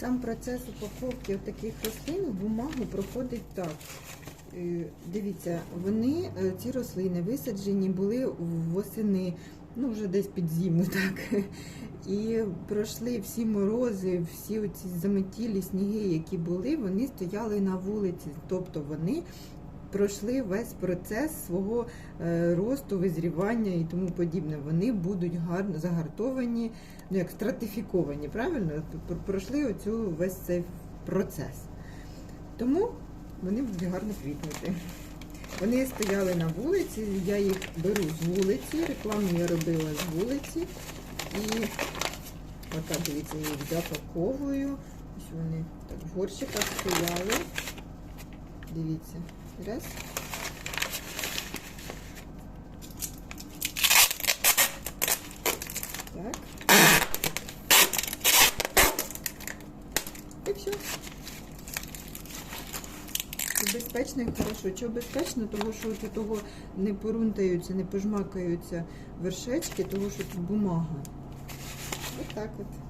Сам процес упаковки таких рослин в бумагу проходить так. Е, Дивіться, вони, е, ці рослини висаджені були восени, ну вже десь під зиму, так. І пройшли всі морози, всі оці заметілі сніги, які були, вони стояли на вулиці. Тобто вони пройшли весь процес свого е, росту, визрівання і тому подібне. Вони будуть гарно загартовані, ну як стратифіковані, правильно? Пройшли оцю весь цей процес. Тому вони будуть гарно квітнути. Вони стояли на вулиці, я їх беру з вулиці, рекламу я робила з вулиці. І отак, дивіться, я їх запаковую. Ось вони так в горщиках стояли. Дивіться. Раз. Так. І все. Безпечно і хорошо. Чого безпечно? Тому що от у того не порунтаються, не пожмакаються вершечки, тому що тут бумага. Ось так от.